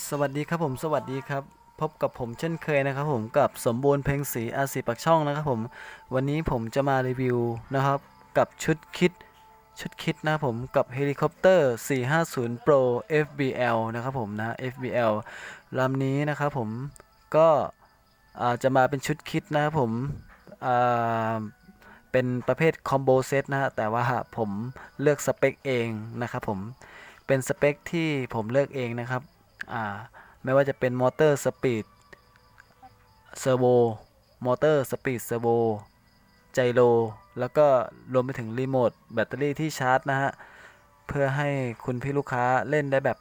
สวัสดีครับผมสวัสดีครับ พบกับผมเช่นเคยนะครับผมกับสมบูรณ์เพลงศรีอาศีปักช่องนะครับผม วันนี้ผมจะมารีวิวนะครับ กับชุดคิดชุดคิดนะผมกับเฮลิคอปเตอร์ 450 Pro FBL นะครับผมนะ FBL ลำนี้นะครับผมก็จะมาเป็นชุดคิดนะครับผมเป็นประเภทคอมโบเซตนะฮะแต่ว่าผมเลือกสเปคเองนะครับผมเป็นสเปคที่ผมเลือกเองนะครับ ไม่ว่าจะเป็นมอเตอร์สปีดเซอร์โวมอเตอร์สปีดเซอร์โวไจโรแล้วก็รวมไปถึงรีโมทแบตเตอรี่ที่ชาร์จนะฮะ เพื่อให้คุณพี่ลูกค้าเล่นได้แบบ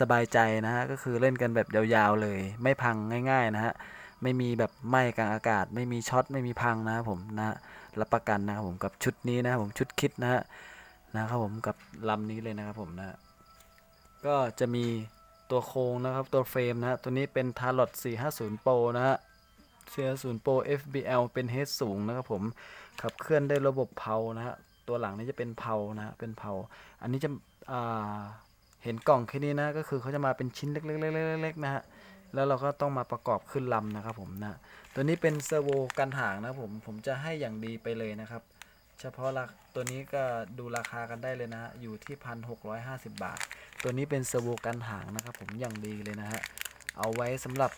สบายใจนะฮะ ก็คือเล่นกันแบบยาวๆเลย ไม่พังง่ายๆนะฮะ ไม่มีแบบไหม้กลางอากาศ ไม่มีช็อต ไม่มีพังนะครับผมนะฮะรับประกันนะครับผมกับชุดนี้นะครับผมชุดคิดนะฮะนะครับผมกับลำนี้เลยนะครับผมนะฮะก็จะมี ตัวโครงนะครับตัวเฟรมนะฮะตัวนี้เป็น t a r o t 450 Pro นะฮะ450 Pro FBL เป็นเฮดสูงนะครับผมขับเคลื่อนได้ระบบเพานะฮะตัวหลังนี้จะเป็นเพานะฮะเป็นเพาอันนี้จะอ่าเห็นกล่องแค่นี้นะก็คือเขาจะมาเป็นชิ้นเล็กๆๆๆๆนะฮะแล้วเราก็ต้องมาประกอบขึ้นลำนะครับผมนะตัวนี้เป็นเซอร์โวกันห่างนะผมผมจะให้อย่างดีไปเลยนะครับ เฉพาะราตัวนี้ก็ดูราคากันได้เลยนะฮะ อยู่ที่1,650บาท ตัวนี้เป็นเซอร์โวกันหางนะครับผมอย่างดีเลยนะฮะ เอาไว้สำหรับ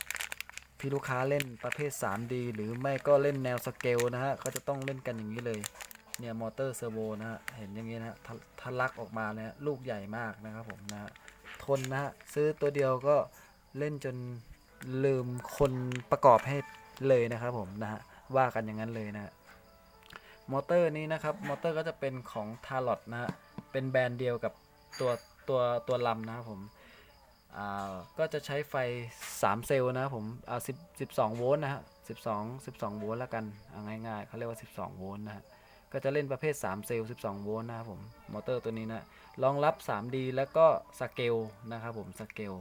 พี่ลูกค้าเล่นประเภท 3D หรือไม่ก็เล่นแนวสเกลนะฮะเขาจะต้องเล่นกันอย่างนี้เลย เนี่ยมอเตอร์เซอร์โวนะฮะ เห็นอย่างนี้นะฮะทะลักออกมาเนี่ยลูกใหญ่มากนะครับผมนะฮะ ทนนะฮะ ซื้อตัวเดียวก็เล่นจนลืมคนประกอบให้เลยนะครับผมนะฮะ ว่ากันอย่างนั้นเลยนะฮะ มอเตอร์นี้นะครับมอเตอร์ก็จะเป็นของ t a r o t นะฮะเป็นแบรนด์เดียวกับตัวตัวตัวลำนะครับผมอ่าก็จะใช้ไฟ 3 เซลล์นะครับผมอ่า10 12 โวลต์นะฮะ12 12 โวลต์แล้วกันเอาง่ายๆเขาเรียกว่า 12 โวลต์นะฮะก็จะเล่นประเภท 3 เซลล์ 12 โวลต์นะครับผม มอเตอร์ตัวนี้นะรองรับ 3D แล้วก็สเกลนะครับผมสเกล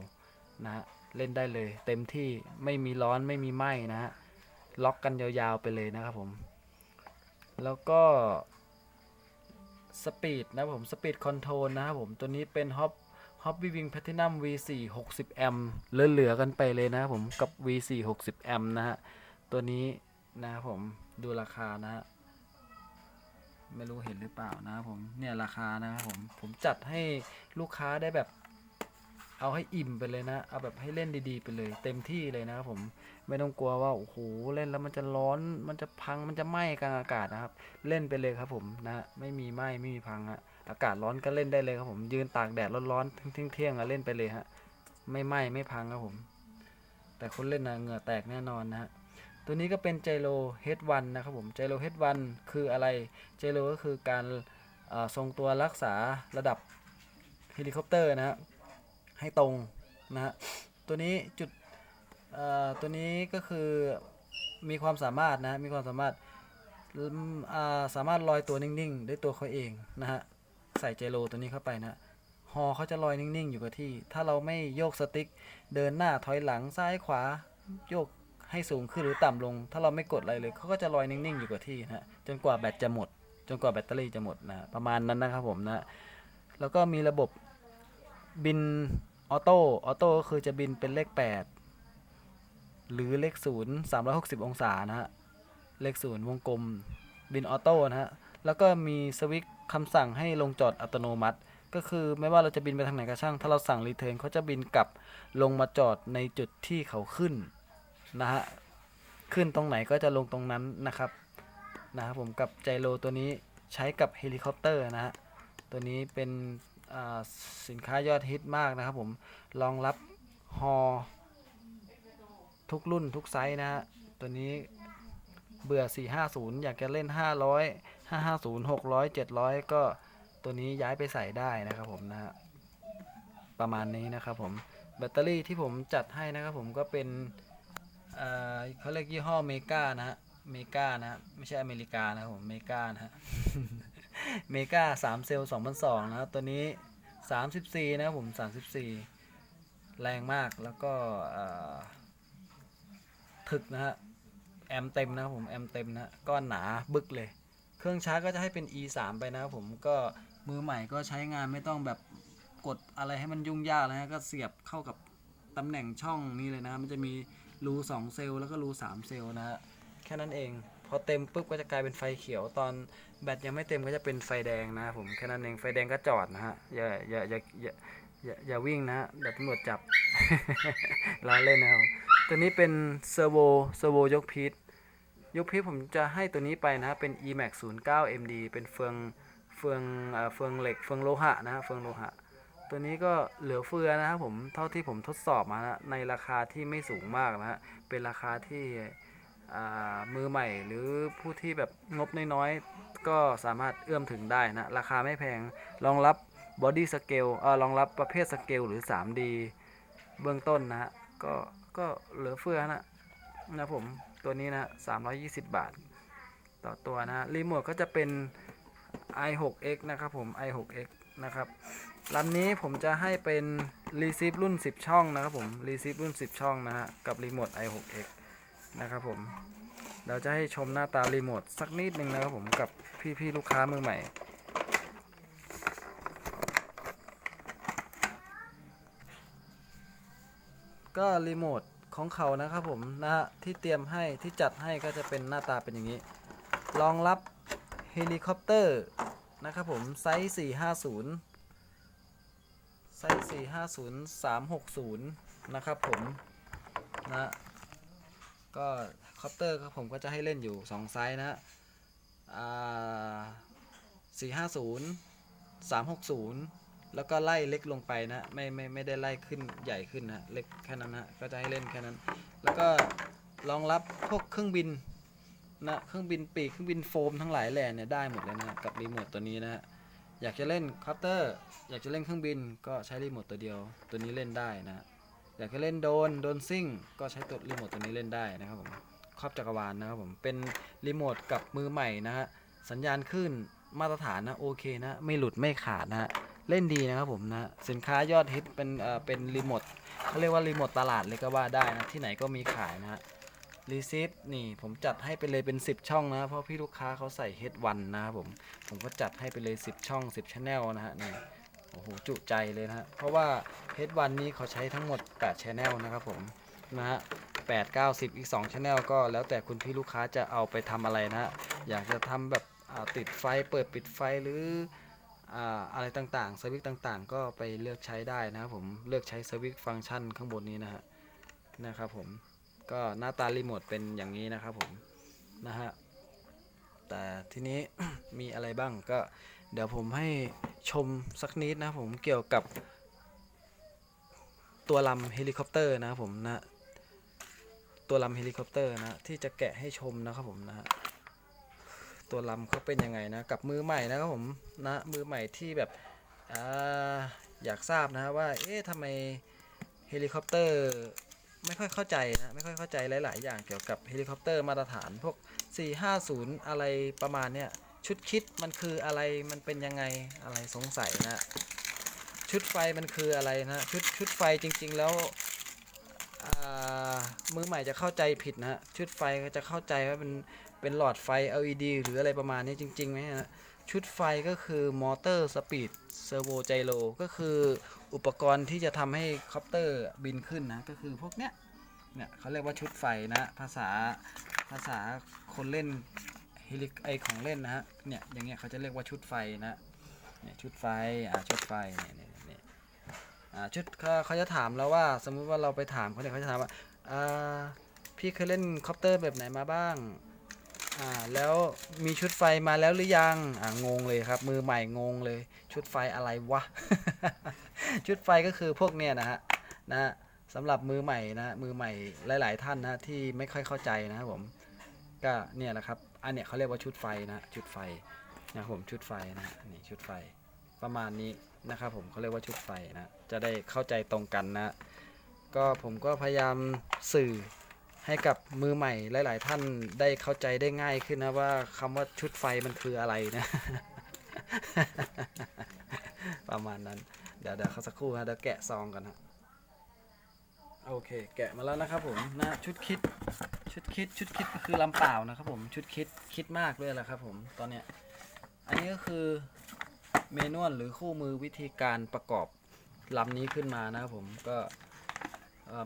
นะฮะเล่นได้เลย เต็มที่ไม่มีร้อนไม่มีไหม้นะฮะล็อกกันยาวๆไปเลยนะครับผม แล้วก็สปีดนะผมสปีดคอนโทรลนะครับผมตัวนี้เป็นฮอปฮอปวิวิงแพทินัม V4 60แอมเหลือๆกันไปเลยนะครับผมกับ V4 60แอมนะฮะตัวนี้นะครับผมดูราคานะฮะไม่รู้เห็นหรือเปล่านะครับผมเนี่ยราคานะครับผมผมจัดให้ลูกค้าได้แบบ เอาให้อิ่มไปเลยนะ เอาแบบให้เล่นดีๆไปเลย เต็มที่เลยนะครับผมไม่ต้องกลัวว่าโอ้โหเล่นแล้วมันจะร้อนมันจะพังมันจะไหม้กลางอากาศนะครับ เล่นไปเลยครับผมนะไม่มีไหม้ไม่มีพังฮะอากาศร้อนก็เล่นได้เลยครับผมยืนตากแดดร้อนๆเที่ยงๆอะเล่นไปเลยฮะไม่ไหม้ไม่พังครับผม แต่คนเล่นนะเหงื่อแตกแน่นอนนะฮะตัวนี้ก็เป็นไจโรเฮดวันนะครับผมไจโรเฮดวันคืออะไรไจโรก็คือการทรงตัวรักษาระดับเฮลิคอปเตอร์นะฮะ ให้ตรงนะฮะตัวนี้จุดตัวนี้ก็คือมีความสามารถนะมีความสามารถสามารถลอยตัวนิ่งๆด้วยตัวเขาเองนะฮะใส่เจโรตัวนี้เข้าไปนะฮอเขาจะลอยนิ่งๆอยู่กับที่ ถ้าเราไม่โยกสติ๊กเดินหน้าถอยหลังซ้ายขวาโยกให้สูงขึ้นหรือต่ำลง ถ้าเราไม่กดอะไรเลยเขาก็จะลอยนิ่งๆอยู่กับที่นะฮะจนกว่าแบตจะหมด จนกว่าแบตเตอรี่จะหมดนะประมาณนั้นนะครับผมนะแล้วก็มีระบบ บินออโต้ออโต้ก็คือจะบินเป็นเลข 8 หรือเลขศูนย์สามร้อยหกสิบองศานะฮะ เลขศูนย์วงกลม บินออโต้นะฮะ แล้วก็มีสวิตช์คำสั่งให้ลงจอดอัตโนมัติ ก็คือไม่ว่าเราจะบินไปทางไหนก็ช่าง ถ้าเราสั่งรีเทิร์นเขาจะบินกลับลงมาจอดในจุดที่เขาขึ้นนะฮะ ขึ้นตรงไหนก็จะลงตรงนั้นนะครับ นะครับผมกับไจโรตัวนี้ใช้กับเฮลิคอปเตอร์นะฮะ ตัวนี้เป็น สินค้ายอดฮิตมากนะครับผมรองรับฮอทุกรุ่นทุกไซส์นะฮะตัวนี้เบื่อ 450 อยากจะเล่น 500 550 600 700 ก็ตัวนี้ย้ายไปใส่ได้นะครับผมนะฮะประมาณนี้นะครับผมแบตเตอรี่ที่ผมจัดให้นะครับผมก็เป็นเขาเรียกยี่ห้อเมกานะฮะเมกานะฮะไม่ใช่อเมริกานะครับผมเมกานะฮะ เมกา3เซลล์2002นะครับตัวนี้34นะครับผม34แรงมากแล้วก็ถึกนะฮะแอมเต็มนะผมแอมเต็มนะก้อนหนาบึกเลย เครื่องชาร์จก็จะให้เป็น e 3ไปนะผมก็มือใหม่ก็ใช้งานไม่ต้องแบบกดอะไรให้มันยุ่งยากนะฮะก็เสียบเข้ากับตำแหน่งช่องนี้เลยนะ มันจะมีรู2เซลล์แล้วก็รู3เซลล์นะฮะแค่นั้นเอง พอเต็มปุ๊บก็จะกลายเป็นไฟเขียว ตอนแบตยังไม่เต็มก็จะเป็นไฟแดงนะผมแค่นั้นเองไฟแดงก็จอดนะฮะอย่าอย่าอย่าอย่าอย่าอย่าวิ่งนะฮะเดี๋ยวตำรวจจับล้อเล่นนะครับตัวนี้เป็นเซอร์โวเซอร์โวยกพีทยกพีทผมจะให้ตัวนี้ไปนะเป็น emax 09 md เป็นเฟืองเฟืองเอ่อเฟืองเหล็กเฟืองโลหะนะฮะเฟืองโลหะ ตัวนี้ก็เหลือเฟือนะครับผมเท่าที่ผมทดสอบมานะในราคาที่ไม่สูงมากนะฮะเป็นราคาที่ มือใหม่หรือผู้ที่แบบงบน้อยๆ ก็สามารถเอื้อมถึงได้นะ ราคาไม่แพงรองรับบอดี้สเกลรองรับประเภทสเกลหรือ 3D เบื้องต้นนะ ก็ก็เหลือเฟือนะนะผมตัวนี้นะ 320 บาท ต่อตัวนะรีโมทก็จะเป็น i6x นะครับผม i6x นะครับลำนี้ผมจะให้เป็น Receive รุ่น 10 ช่องนะครับผม Receive รุ่น 10 ช่องนะฮะกับรีโมท i6x นะครับผมเราจะให้ชมหน้าตารีโมทสักนิดนึงนะครับผมกับพี่ๆลูกค้ามือใหม่ก็รีโมทของเขานะครับผมนะฮะที่เตรียมให้ที่จัดให้ก็จะเป็นหน้าตาเป็นอย่างนี้ รองรับเฮลิคอปเตอร์นะครับผมไซส์ 450 ไซส์ 450 360 นะครับผมนะ ก็คอปเตอร์ครับผมก็จะให้เล่นอยู่ 2 ไซส์นะฮะอ่า450 360แล้วก็ไล่เล็กลงไปนะไม่ไม่ไม่ได้ไล่ขึ้นใหญ่ขึ้นนะเล็กแค่นั้นนะก็จะให้เล่นแค่นั้น แล้วก็รองรับพวกเครื่องบินนะเครื่องบินปีกเครื่องบินโฟมทั้งหลายแหล่เนี่ยได้หมดเลยนะกับรีโมทตัวนี้นะฮะอยากจะเล่นคอปเตอร์ อยากจะเล่นเครื่องบินก็ใช้รีโมทตัวเดียว ตัวนี้เล่นได้นะฮะ อยากจะเล่นโดนโดนซิ่ง ก็ใช้ตัวรีโมทตัวนี้เล่นได้นะครับผมครอบจักรวาลนะครับผมเป็นรีโมทกับมือใหม่นะฮะสัญญาณขึ้นมาตรฐานนะโอเคนะไม่หลุดไม่ขาดนะฮะเล่นดีนะครับผมนะสินค้ายอดฮิตเป็นเอ่อเป็นรีโมทเขาเรียกว่ารีโมทตลาดเลยก็ว่าได้นะที่ไหนก็มีขายนะฮะรีซีฟนี่ผมจัดให้ไปเลยเป็น 10 ช่องนะเพราะพี่ลูกค้าเขาใส่ H1 นนะครับผมผมก็จัดให้ไปเลย 10 ช่อง 10 Channel นะฮะนี่ อ้โหจุใจเลยนะฮะเพราะว่า H1 นี้เขาใช้ทั้งหมด 8 Channel นะครับผมนะฮะ8 9 10 อีก 2 Channel ก็แล้วแต่คุณพี่ลูกค้าจะเอาไปทำอะไรนะฮะอยากจะทำแบบติดไฟเปิดปิดไฟหรืออะไรต่างๆสวิตช์ต่างๆ ก็ไปเลือกใช้ได้นะครับผมเลือกใช้สวิตช์ฟังก์ชันข้างบนนี้นะฮะนะครับผมก็หน้าตารีโมทเป็นอย่างนี้นะครับผมนะฮะแต่ทีนี้มีอะไรบ้างก็ เดี๋ยวผมให้ชมสักนิดนะผมเกี่ยวกับตัวลำเฮลิคอปเตอร์นะผมนะ ตัวลำเฮลิคอปเตอร์นะ ที่จะแกะให้ชมนะครับผมนะฮะตัวลำเขาเป็นยังไงนะ กับมือใหม่นะครับผมนะมือใหม่ที่แบบออยากทราบนะว่าเอ๊ะทำไมเฮลิคอปเตอร์ไม่ค่อยเข้าใจนะไม่ค่อยเข้าใจหลาย ๆ อย่างเกี่ยวกับเฮลิคอปเตอร์มาตรฐานพวก 450 อะไรประมาณเนี้ย ชุดคิดมันคืออะไรมันเป็นยังไงอะไรสงสัยนะ ชุดไฟมันคืออะไรนะชุดชุดไฟจริง ๆ แล้วอ่ามือใหม่จะเข้าใจผิดนะฮะชุดไฟก็จะเข้าใจว่าเป็นเป็นหลอดไฟ LED หรืออะไรประมาณนี้จริงๆไหมฮะชุดไฟก็คือมอเตอร์สปีดเซอร์โวไจโรก็คืออุปกรณ์ที่จะทำให้คอปเตอร์บินขึ้นนะก็คือพวกเนี้ยเนี่ยเขาเรียกว่าชุดไฟนะภาษาภาษาคนเล่น ฮลิไอของเล่นนะฮะเนี่ยอย่างเงี้ยเขาจะเรียกว่าชุดไฟนะเนี่ยชุดไฟอ่าชุดไฟเนี่ยเนี่ยเนี่ยอ่าชุดเขาเขาจะถามเราว่า สมมุติว่าเราไปถามเขาเนี่ยเขาจะถามว่าอ่าพี่เคยเล่นคอปเตอร์แบบไหนมาบ้างอ่าแล้วมีชุดไฟมาแล้วหรือยังอ่างงเลยครับ มือใหม่งงเลย ชุดไฟอะไรวะ ชุดไฟก็คือพวกเนี่ยนะฮะนะฮะสำหรับมือใหม่นะมือใหม่หลาย ๆ ท่านนะที่ไม่ค่อยเข้าใจนะครับผมก็เนี่ยแหละครับ อันเนี้ยเขาเรียกว่าชุดไฟนะชุดไฟนะครับผมชุดไฟนะนี่ชุดไฟประมาณนี้นะครับผมเขาเรียกว่าชุดไฟนะจะได้เข้าใจตรงกันนะ ก็ผมก็พยายามสื่อให้กับมือใหม่หลาย ๆ ท่านได้เข้าใจได้ง่ายขึ้นนะว่าคำว่าชุดไฟมันคืออะไรนะ ประมาณนั้น เดี๋ยวเดี๋ยวเขาสักครู่นะเดี๋ยวแกะซองกันนะโอเค แกะมาแล้วนะครับผมนะชุดคิด ชุดคิดชุดคิดก็คือลำเปล่านะครับผมชุดคิดคิดมากด้วยแหละครับผมตอนเนี้ยอันนี้ก็คือเมนวลหรือคู่มือวิธีการประกอบลำนี้ขึ้นมานะครับผมก็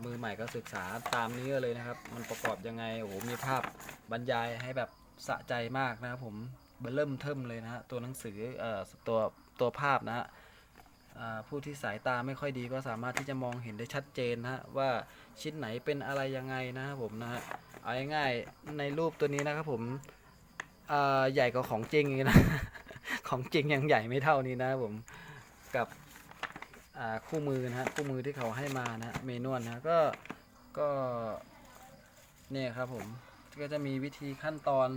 มือใหม่ก็ศึกษาตามนี้เลยนะครับ มันประกอบยังไงโอ้โหมีภาพบรรยายให้แบบสะใจมากนะครับผมเบอร์เริ่มเทิมเลยนะฮะตัวหนังสือเอ่อตัวตัวภาพนะฮะผู้ที่สายตาไม่ค่อยดีก็สามารถที่จะมองเห็นได้ชัดเจนนะฮะว่าชิ้นไหนเป็นอะไรยังไงนะครับผมนะฮะ เอาง่ายๆในรูปตัวนี้นะครับผมใหญ่กว่าของจริงอีกนะ ของจริงยังใหญ่ไม่เท่านี้นะครับผมกับคู่มือนะฮะคู่มือที่เขาให้มานะเมนวลนะก็ก็เนี่ยครับผมก็จะมีวิธีขั้นตอน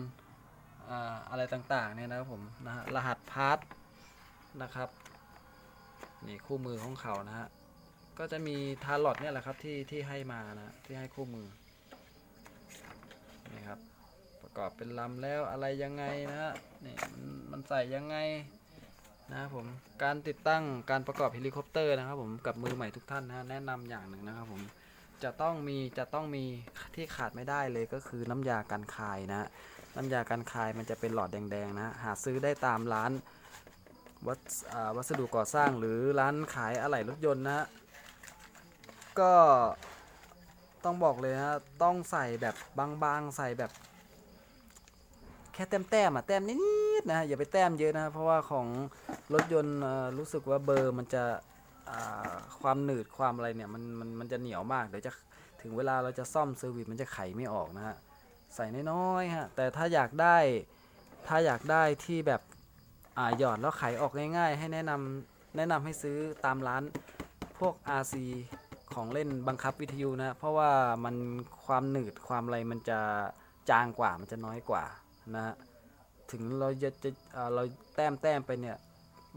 อ่าอะไรต่างๆเนี่ยนะครับผมนะฮะรหัสพาร์ทนะครับนี่คู่มือของเขานะฮะก็จะมีทาร์ลอตเนี่ยแหละครับที่ที่ให้มานะที่ให้คู่มือ นี่ครับ ประกอบเป็นลำแล้วอะไรยังไงนะฮะนี่มันใส่ยังไงนะครับผมการติดตั้งการประกอบเฮลิคอปเตอร์นะครับผมกับมือใหม่ทุกท่านนะแนะนำอย่างหนึ่งนะครับผมจะต้องมีจะต้องมีที่ขาดไม่ได้เลยก็คือน้ำยากันคายนะน้ำยากันคายมันจะเป็นหลอดแดงๆนะหาซื้อได้ตามร้านวัสวัสดุก่อสร้างหรือร้านขายอะไหล่รถยนต์นะฮะก็ ต้องบอกเลยนะต้องใส่แบบบางๆ ใส่แบบ แค่แต้มแต้มๆอะแต้มนิดๆนะฮะอย่าไปแต้มเยอะนะ เพราะว่าของรถยนต์รู้สึกว่าเบอร์มันจะความหนืดความอะไรเนี่ยมันมันมันจะเหนียวมากเดี๋ยวจะถึงเวลาเราจะซ่อมเซอร์วิสมันจะไขไม่ออกนะฮะใส่น้อยๆฮะแต่ถ้าอยากได้ถ้าอยากได้ที่แบบอ่าหยอดแล้วไขออกง่าย ๆ ให้แนะนำแนะนำให้ซื้อตามร้านพวก RC ของเล่นบังคับวิทยุนะ เพราะว่ามันความหนืดความอะไรมันจะจางกว่ามันจะน้อยกว่านะฮะถึงเราจะจะเอ่อเราแต้มแต้มไปเนี่ย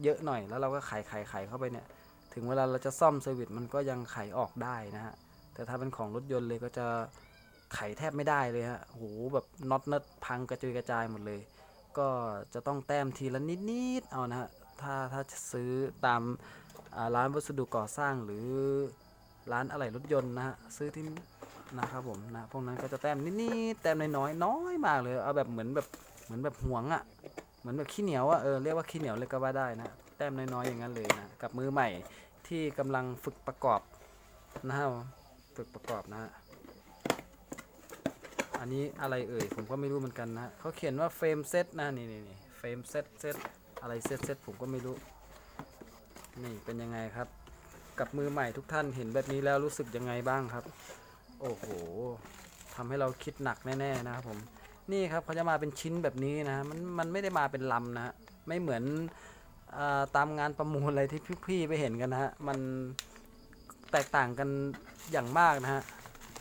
เยอะหน่อยแล้วเราก็ไขไขไขเข้าไปเนี่ย ถึงเวลาเราจะซ่อมเซอร์วิสมันก็ยังไขออกได้นะฮะแต่ถ้าเป็นของรถยนต์เลยก็จะไขแทบไม่ได้เลยฮะโหแบบน็อตเน็ตพังกระจุยกระจายหมดเลย ก็จะต้องแต้มทีละนิดๆเอานะฮะถ้าถ้าจะซื้อตามร้านวัสดุก่อสร้างหรือ ร้านอะไหล่รถยนต์นะฮะซื้อที่นะครับผมนะพวกนั้นก็จะแต้มนิดๆแต้มน้อยๆน้อยมากเลยเอาแบบเหมือนแบบเหมือนแบบห่วงอะ่ะเหมือนแบบขี้เหนียวอะ่ะเออเรียกว่าขี้เหนียวเลยก็ว่าได้นะแต้มน้อยๆอย่างนั้นเลยนะกับมือใหม่ที่กำลังฝึกประกอบนะครับฝึกประกอบนะฮะอันนี้อะไรเอ่ยผมก็ไม่รู้เหมือนกันนะเขาเขียนว่าเฟรมเซตนะนี่นี่นี่เฟรมเซตเซตอะไรเซตเซตผมก็ไม่รู้ นี่เป็นยังไงครับ กับมือใหม่ทุกท่านเห็นแบบนี้แล้วรู้สึกยังไงบ้างครับ โอ้โหทำให้เราคิดหนักแน่ๆนะครับผมนี่ครับเขาจะมาเป็นชิ้นแบบนี้นะมันมันไม่ได้มาเป็นลำนะฮะไม่เหมือนอตามงานประมูลอะไรที่พี่ๆไปเห็นกันนะฮะมันแตกต่างกันอย่างมากนะฮะ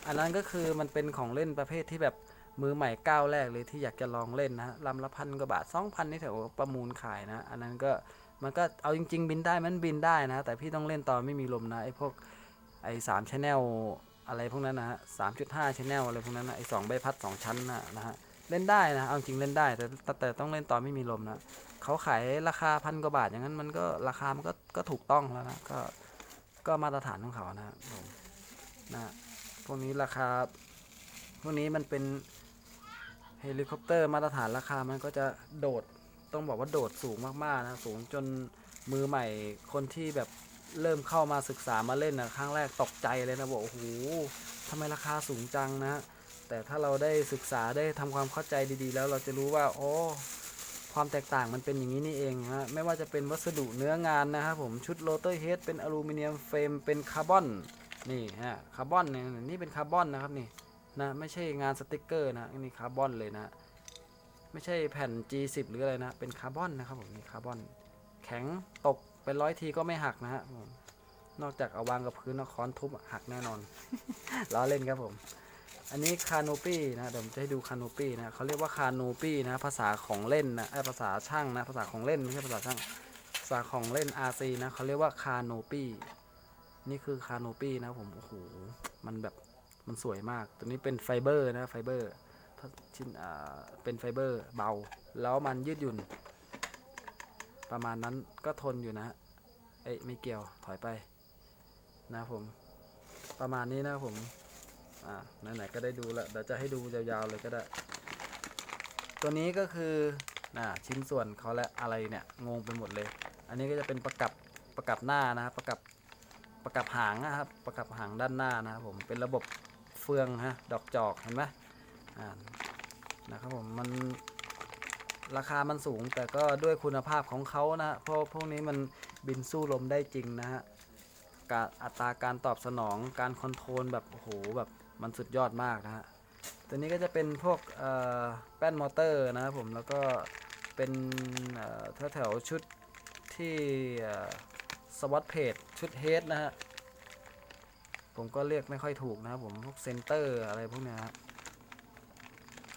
อันนั้นก็คือมันเป็นของเล่นประเภทที่แบบมือใหม่ก้าวแรกเลยที่อยากจะลองเล่นนะฮะลำละพันกว่าบาทสองพันนี่แถวประมูลขายนะ อันนั้นก็ มันก็เอาจริง ๆ บินได้มันบินได้นะ แต่พี่ต้องเล่นตอนไม่มีลมนะไอ้พวกไอ้สามชแนลอะไรพวกนั้นนะฮะสามจุดห้าชแนลอะไรพวกนั้นนะไอ้สองใบพัดสองชั้นนะนะฮะเล่นได้นะ เอาจริงเล่นได้แต่แต่แต่ต้องเล่นตอนไม่มีลมนะเขาขายราคาพันกว่าบาทอย่างนั้นมันก็ราคามันก็ก็ถูกต้องแล้วนะก็ก็มาตรฐานของเขานะผมนะพวกนี้ราคาพวกนี้มันเป็นเฮลิคอปเตอร์มาตรฐานราคามันก็จะโดด ต้องบอกว่าโดดสูงมากๆนะสูงจนมือใหม่คนที่แบบเริ่มเข้ามาศึกษามาเล่นนะครั้งแรกตกใจเลยนะบอกโอ้โหทำไมราคาสูงจังนะ แต่ถ้าเราได้ศึกษาได้ทำความเข้าใจดีๆ แล้วเราจะรู้ว่าโอ้ความแตกต่างมันเป็นอย่างนี้นี่เองฮะไม่ว่าจะเป็นวัสดุเนื้องานนะครับผมชุดโรเตอร์เฮดเป็นอลูมิเนียมเฟรมเป็นคาร์บอนนี่ฮะคาร์บอนเนี่ยนี่เป็นคาร์บอนนะครับนี่นะไม่ใช่งานสติกเกอร์นะนี่คาร์บอนเลยนะ ไม่ใช่แผ่น G10 หรืออะไรนะ เป็นคาร์บอนนะครับผมนี่คาร์บอน แข็งตกเป็นร้อยทีก็ไม่หักนะฮะนอกจากเอาวางกับพื้นแล้วค้อนทุบหักแน่นอน ล้อเล่นครับผม อันนี้คาโนปี้นะเดี๋ยวผมจะให้ดูคาโนปี้นะเขาเรียกว่าคาโนปี้นะ ภาษาของเล่นนะเอ้ยภาษาช่างนะ ภาษาของเล่นไม่ใช่ภาษาช่าง ภาษาของเล่น RC นะเขาเรียกว่าคาโนปี้ นี่คือคาโนปี้นะผม โอ้โห มันแบบ มันสวยมาก ตัวนี้เป็นไฟเบอร์นะ ไฟเบอร์ ชิ้นอ่าเป็นไฟเบอร์เบา แล้วมันยืดหยุ่น ประมาณนั้นก็ทนอยู่นะเอ้ยไม่เกี่ยวถอยไป นะผม ประมาณนี้นะผมอ่าไหนๆก็ได้ดูแล้วเดี๋ยวจะให้ดูยาวๆเลยก็ได้ ตัวนี้ก็คือน่ะชิ้นส่วนเขาและอะไรเนี่ยงงไปหมดเลย อันนี้ก็จะเป็นประกับประกับหน้านะครับประกับประกับหางนะครับประกับหางด้านหน้านะครับผมเป็นระบบเฟืองฮะดอกจอกเห็นไหม อ่านะครับผมมันราคามันสูงแต่ก็ด้วยคุณภาพของเขานะเพราะพวกนี้มันบินสู้ลมได้จริงนะฮะการอัตราการตอบสนองการคอนโทรลแบบโอ้โหแบบมันสุดยอดมากนะฮะตัวนี้ก็จะเป็นพวกแป้นมอเตอร์นะครับผมแล้วก็เป็นเอ่อแถวๆชุดที่สวอตเพจชุดเฮดนะฮะผมก็เรียกไม่ค่อยถูกนะครับผมพวกเซนเตอร์อะไรพวกเนี้ยครับ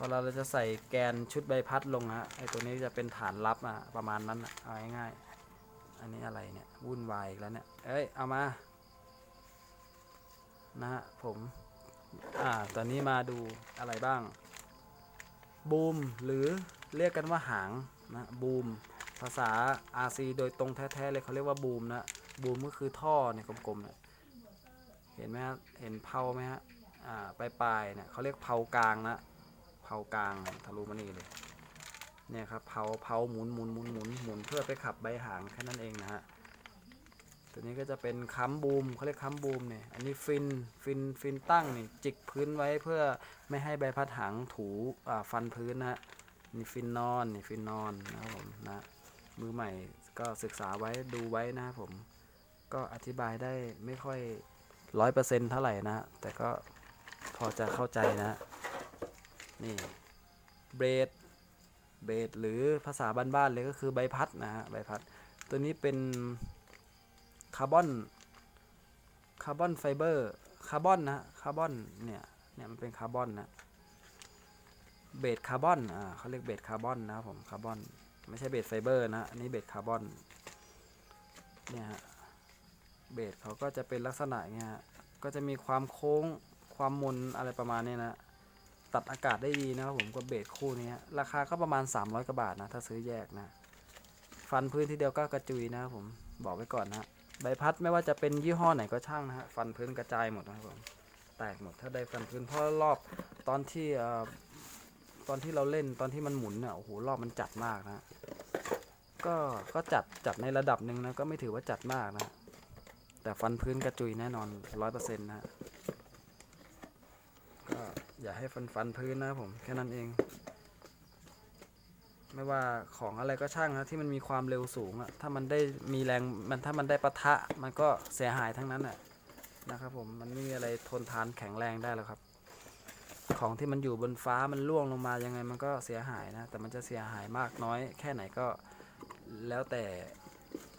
พอเราจะใส่แกนชุดใบพัดลงฮะไอตัวนี้จะเป็นฐานลับอะประมาณนั้นอะเอาง่ายๆอันนี้อะไรเนี่ยวุ่นวายอีกแล้วเนี่ยเอ้ยเอามานะฮะผมอ่าตอนนี้มาดูอะไรบ้างบูมหรือเรียกกันว่าหางนะบูมภาษา RC โดยตรงแท้ๆเลยเขาเรียกว่าบูมนะบูมก็คือท่อเนี่ยกลมๆเนี่ยเห็นไหมครับเห็นเผาไหมฮะอ่าปลายๆเนี่ยเขาเรียกเผากลางนะ ผากลางทะลุมานี่เลยเนี่ยครับเผาเผาหมุนหมุนหมุนหมุนหมุนเพื่อไปขับใบหางแค่นั้นเองนะฮะตัวนี้ก็จะเป็นค้ำบูมเขาเรียกค้ำบูมเนี่ยอันนี้ฟินฟินฟินตั้งนี่จิกพื้นไว้เพื่อไม่ให้ใบพัดหางถูอ่าฟันพื้นนะฮะนี่ฟินนอนนี่ฟินนอนนะครับผมนะมือใหม่ก็ศึกษาไว้ดูไว้นะครับผมก็อธิบายได้ไม่ค่อยร้อยเปอร์เซ็นต์เท่าไหร่นะ แต่ก็พอจะเข้าใจนะ นี่เบรดเบรดหรือภาษาบ้านๆเลยก็คือใบพัดนะฮะใบพัด ตัวนี้เป็นคาร์บอนคาร์บอนไฟเบอร์คาร์บอนนะคาร์บอนเนี่ยเนี่ยมันเป็นคาร์บอนนะเบสคาร์บอนอ่าเขาเรียกเบสคาร์บอนนะครับผมคาร์บอนไม่ใช่เบสไฟเบอร์นะอันนี้เบสคาร์บอนเนี่ยฮะเบสเขาก็จะเป็นลักษณะเงี้ยฮะก็จะมีความโค้งความมนอะไรประมาณนี้นะ ตัดอากาศได้ดีนะครับผมกับเบสคู่นี้ราคาก็ประมาณ 300กว่าบาทนะ ถ้าซื้อแยกนะ ฟันพื้นที่เดียวก็กระจุยนะครับผมบอกไว้ก่อนนะใบพัดไม่ว่าจะเป็นยี่ห้อไหนก็ช่างนะฮะฟันพื้นกระจายหมดนะครับผมแตกหมดถ้าได้ฟันพื้นเพราะรอบตอนที่เอ่อตอนที่เราเล่นตอนที่มันหมุนเนี่ยโอ้โหรอบมันจัดมากนะก็ก็จัดจัดในระดับหนึ่งนะก็ไม่ถือว่าจัดมากนะแต่ฟันพื้นกระจุยแน่นอนร้อยเปอร์เซ็นต์นะ อย่าให้ฟันฟันพื้นนะครับผมแค่นั้นเอง ไม่ว่าของอะไรก็ช่างนะที่มันมีความเร็วสูงอะถ้ามันได้มีแรงมันถ้ามันได้ปะทะมันก็เสียหายทั้งนั้นอะนะครับผมมันไม่มีอะไรทนทานแข็งแรงได้แล้วครับ ของที่มันอยู่บนฟ้ามันล่วงลงมายังไงมันก็เสียหายนะ แต่มันจะเสียหายมากน้อย แค่ไหนก็แล้วแต่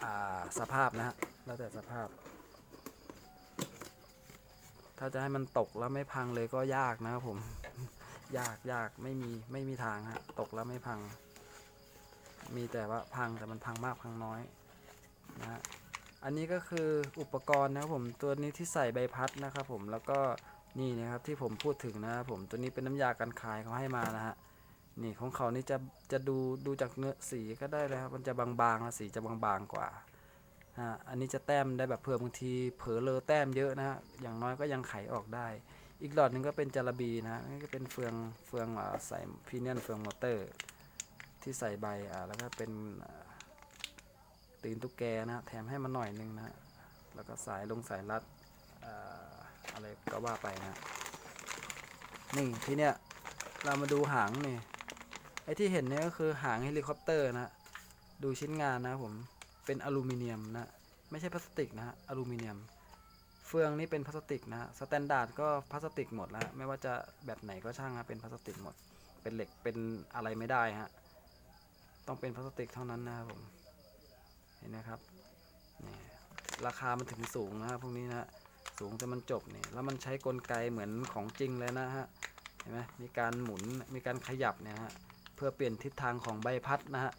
อ่าสภาพนะฮะแล้วแต่สภาพ ถ้าจะให้มันตกแล้วไม่พังเลยก็ยากนะครับผม ยากยากไม่มีไม่มีทางฮะตกแล้วไม่พัง มีแต่ว่าพังแต่มันพังมากพังน้อยนะฮะอันนี้ก็คืออุปกรณ์นะครับผมตัวนี้ที่ใส่ใบพัดนะครับผมแล้วก็นี่นะครับที่ผมพูดถึงนะครับผมตัวนี้เป็นน้ำยากันคายเขาให้มานะฮะนี่ของเขานี่จะจะดูดูจากเนื้อสีก็ได้เลยครับมันจะบางๆนะสีจะบางๆกว่า ฮะอันนี้จะแต้มได้แบบเผื่อบางทีเผลอเลอแต้มเยอะนะฮะอย่างน้อยก็ยังไขออกได้ อีกหลอดหนึ่งก็เป็นจาระบีนะนี่ก็เป็นเฟืองเฟืองใส่พีเนียนเฟืองมอเตอร์ที่ใส่ใบอ่าแล้วก็เป็นตีนตุ๊กแกนะแถมให้มันหน่อยนึงนะแล้วก็สายลงสายรัดออะไรก็ว่าไปนะนี่ทีเนี้ยเรามาดูหางนี่ไอ้ที่เห็นเนี่ยก็คือหางเฮลิคอปเตอร์นะดูชิ้นงานนะผม เป็นอลูมิเนียมนะไม่ใช่พลาสติกนะฮะอลูมิเนียม เฟืองนี่เป็นพลาสติกนะฮะสแตนดาร์ดก็พลาสติกหมดแล้วไม่ว่าจะแบบไหนก็ช่างนะเป็นพลาสติกหมด เป็นเหล็กเป็นอะไรไม่ได้ฮะต้องเป็นพลาสติกเท่านั้นนะครับผมเห็นไหมครับนี่ราคามันถึงสูงนะครับพวกนี้นะฮะสูงแต่มันจบเนี่ยแล้วมันใช้กลไกเหมือนของจริงเลยนะฮะเห็นไหมมีการหมุนมีการขยับเนี่ยฮะเพื่อเปลี่ยนทิศทางของใบพัดนะฮะ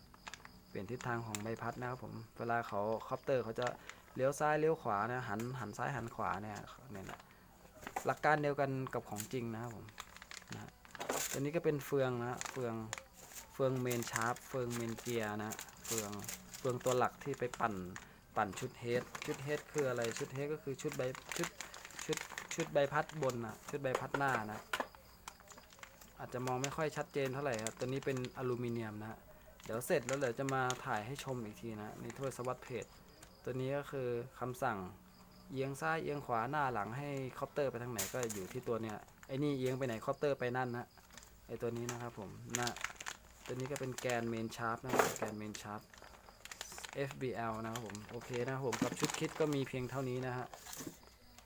เปลี่ยนทิศทางของใบพัดนะครับผม เวลาเขาคอปเตอร์เขาจะเลี้ยวซ้ายเลี้ยวขวานะหันหันซ้ายหันขวาเนี่ยเนี่ยนะหลักการเดียวกันกับของจริงนะครับผมนะตัวนี้ก็เป็นเฟืองนะฮะเฟืองเฟืองเมนชาร์ปเฟืองเมนเกียร์นะเฟืองเฟืองตัวหลักที่ไปปั่นปั่นชุดเฮดชุดเฮดคืออะไรชุดเฮดก็คือชุดใบชุดชุดชุดใบพัดบนนะชุดใบพัดหน้านะอาจจะมองไม่ค่อยชัดเจนเท่าไหร่ครับตัวนี้เป็นอลูมิเนียมนะฮะ ดี๋ยวเสร็จแล้วเดี๋ยวจะมาถ่ายให้ชมอีกทีนะในถ้วยสวัสดเพจตัวนี้ก็คือคำสั่งเอียงซ้ายเอียงขวาหน้าหลังให้คาน์เตอร์ไปทางไหนก็อยู่ที่ตัวเนี้ยไอ้นี่เอียงไปไหนคาน์เตอร์ไปนั่นนะไอ้ตัวนี้นะครับผมน้าตัวนี้ก็เป็นแกนเมนชาร์ปนะแกนเมนชาร์ป FBL นะครับผมโอเคนะผมกับชุดคิดก็มีเพียงเท่านี้นะฮะ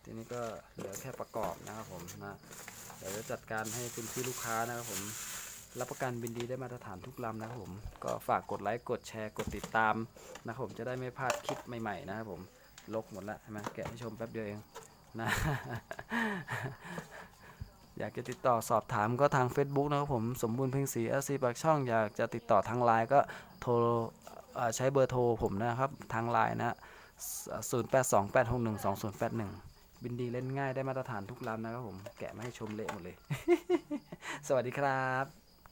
ทีนี้ก็เหลือแค่ประกอบนะครับผมนะเดี๋ยวจะจัดการให้คุณพี่ลูกค้านะครับผม รับประกันบินดีได้มาตรฐานทุกลำนะครับผม ก็ฝากกดไลค์ กดแชร์ กดติดตามนะครับผม จะได้ไม่พลาดคลิปใหม่ๆนะครับผม ลกหมดละใช่ไหมแกะให้ชมแป๊บเดียวเองนะ อยากจะติดต่อสอบถามก็ทาง Facebook นะครับผม สมบูรณ์เพ็งศรี LC ปากช่อง อยากจะติดต่อทางไลน์ก็โทรใช้เบอร์โทรผมนะครับ ทางไลน์นะ0 8 2 8 6 1 2 0 8 1 บินดีเล่นง่ายได้มาตรฐานทุกลำนะครับผม แกะมาให้ชมเละหมดเลย สวัสดีครับ